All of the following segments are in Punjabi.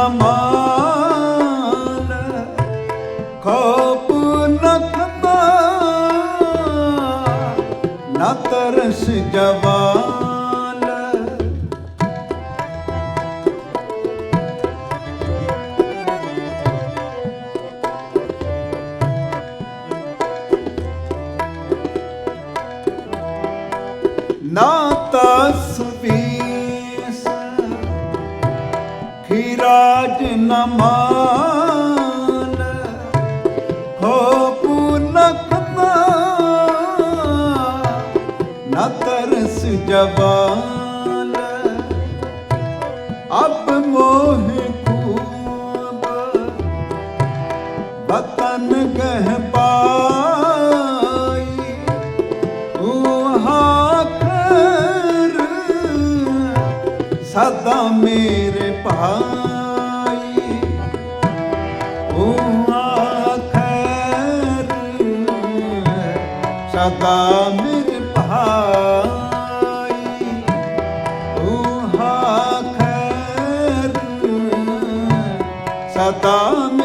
ਖੀਰਾਜ ਨਮਾਲ ਖੋਪ ਨਖਮਾ ਨਾ ਤਰਸ ਜਵਾਲ ਖੀਰਾਜ ਨਮਾਲ ਹੋ ਪੁਨਖਮਾ ਨਾ ਤਰਸ ਜਵਾਲ। ਅਬ ਮੋਹ ਕੂਬ ਵਤਨ ਗਹ ਪਾਈ। ਉਹਾਕਰ ਸਦਾ ਮੇਰੇ ਭਾਈ ਸਦਾ ਮੇਰੇ ਭਾਈ ਉਹਾਕਰ ਸਦਾ ਮੇਰੇ ਭਾਈ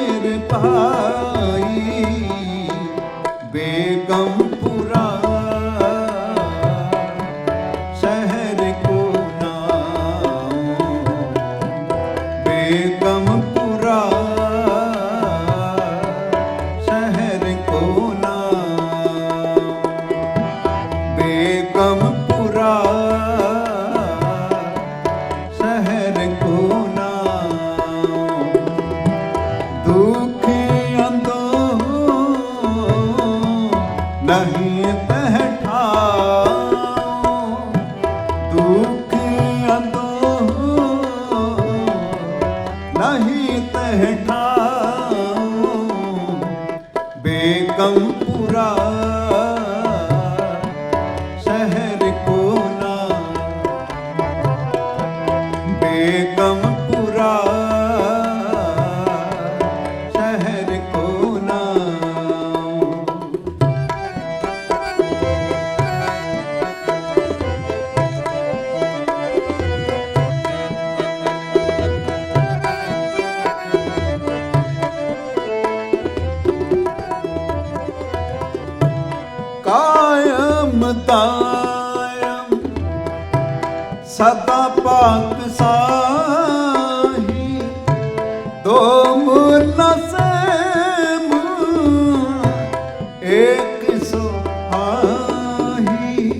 ਨਹੀਂ ਸਦਾ ਪਾਕ ਸਾਹੀ ਦੋ ਮੁਨਸਮ ਏਕ ਸੁਹਾਈ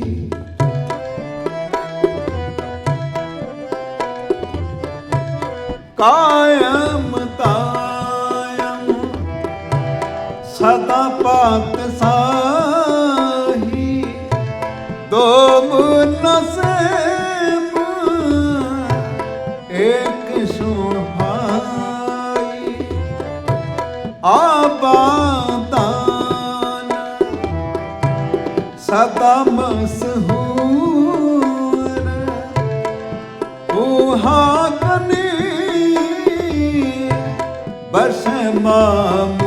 ਕਾਇਮ ਤਾਇਮ ਸਦਾ ਪਾਕ ਸਾਹੀ ਸਦਾ ਮਸਹੂਰ ਉਹਾਗਨੀ ਬਰਸ ਮਾਮੂਰ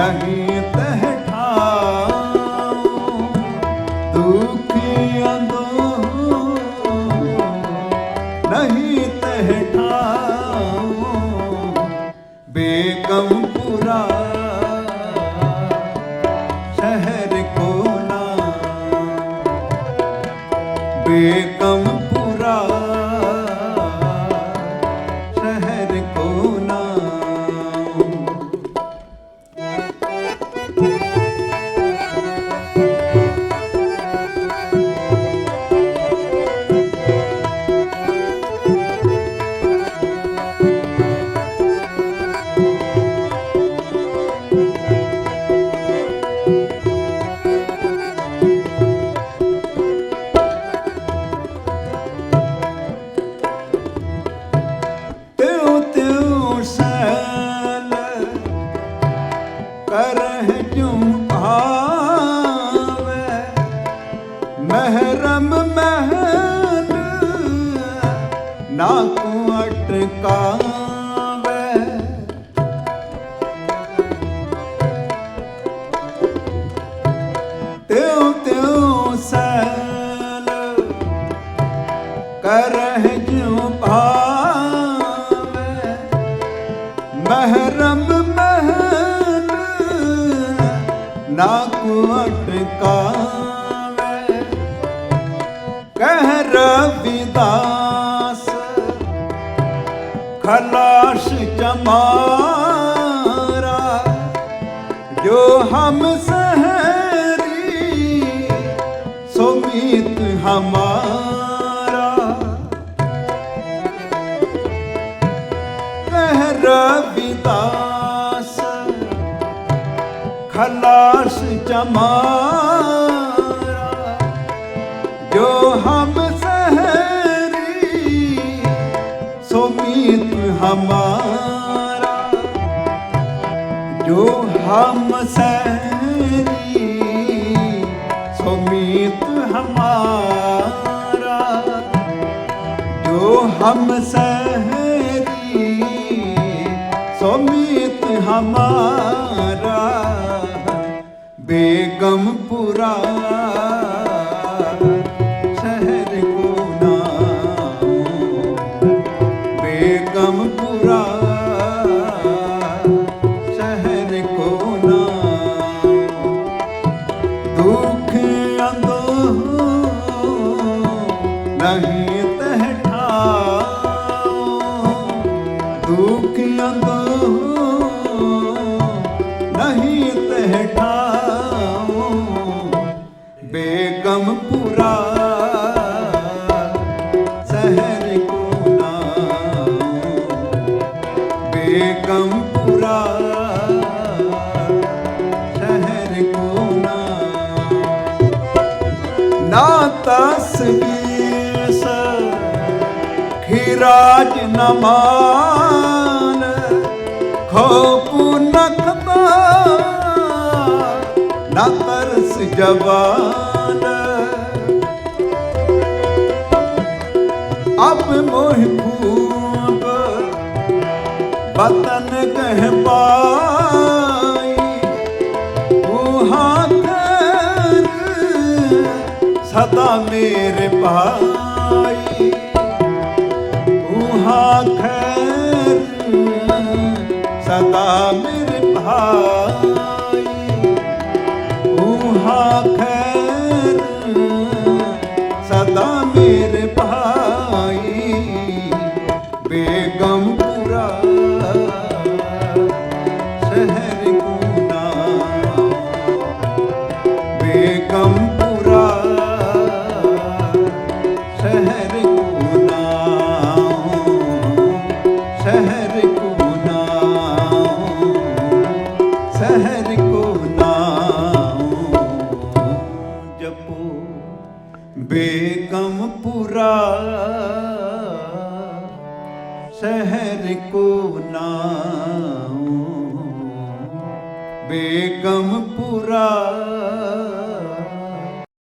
ਨਹੀਂ ਤਹ ਠਾਉ ਦੁਖ ਅੰਦੋ ਨਹੀਂ ਤਹ ਠਾਉ ਬੇਗਮਪੁਰਾ ਸ਼ਹਿਰ ਕੋ ਨਾਮ ਬੇਗਮਪੁਰਾ ਨਾ ਕੋ ਅਟਕਾਵੇ ਕਹਿ ਰਵਿਦਾਸ ਖਲਾਸ਼ ਜਮਾ ਖਲਾਸ ਚਮਾਰਾ ਜੋ ਹਮ ਸਹਰੀ ਸੋ ਮੀਤ ਹਮਾਰਾ ਜੋ ਹਮ ਸਹਰੀ ਸੋ ਮੀਤ ਹਮਾਰਾ ਜੋ ਹਮ ਬੇਗਮਪੁਰਾ ਸ਼ਹਿਰ ਨਾ ਤਸਵੀਰ ਸ ਖਿਰਾਜ ਨਮਾਨ ਖੋਪੂ ਨਖਤਾ ਨਾ ਤਰਸ ਜਵਾਨ। ਅਬ ਮੋਹ ਭੂਪ ਵਤਨ ਕਹਿ ਪਾਈ ਸਦਾ ਮੇਰੇ ਭਾਈ। ਉਹਾਂ ਖੈਰ ਬੇਗਮਪੁਰਾ ਸ਼ਹਿਰ ਕੋ ਨਾਮ ਬੇਗਮਪੁਰਾ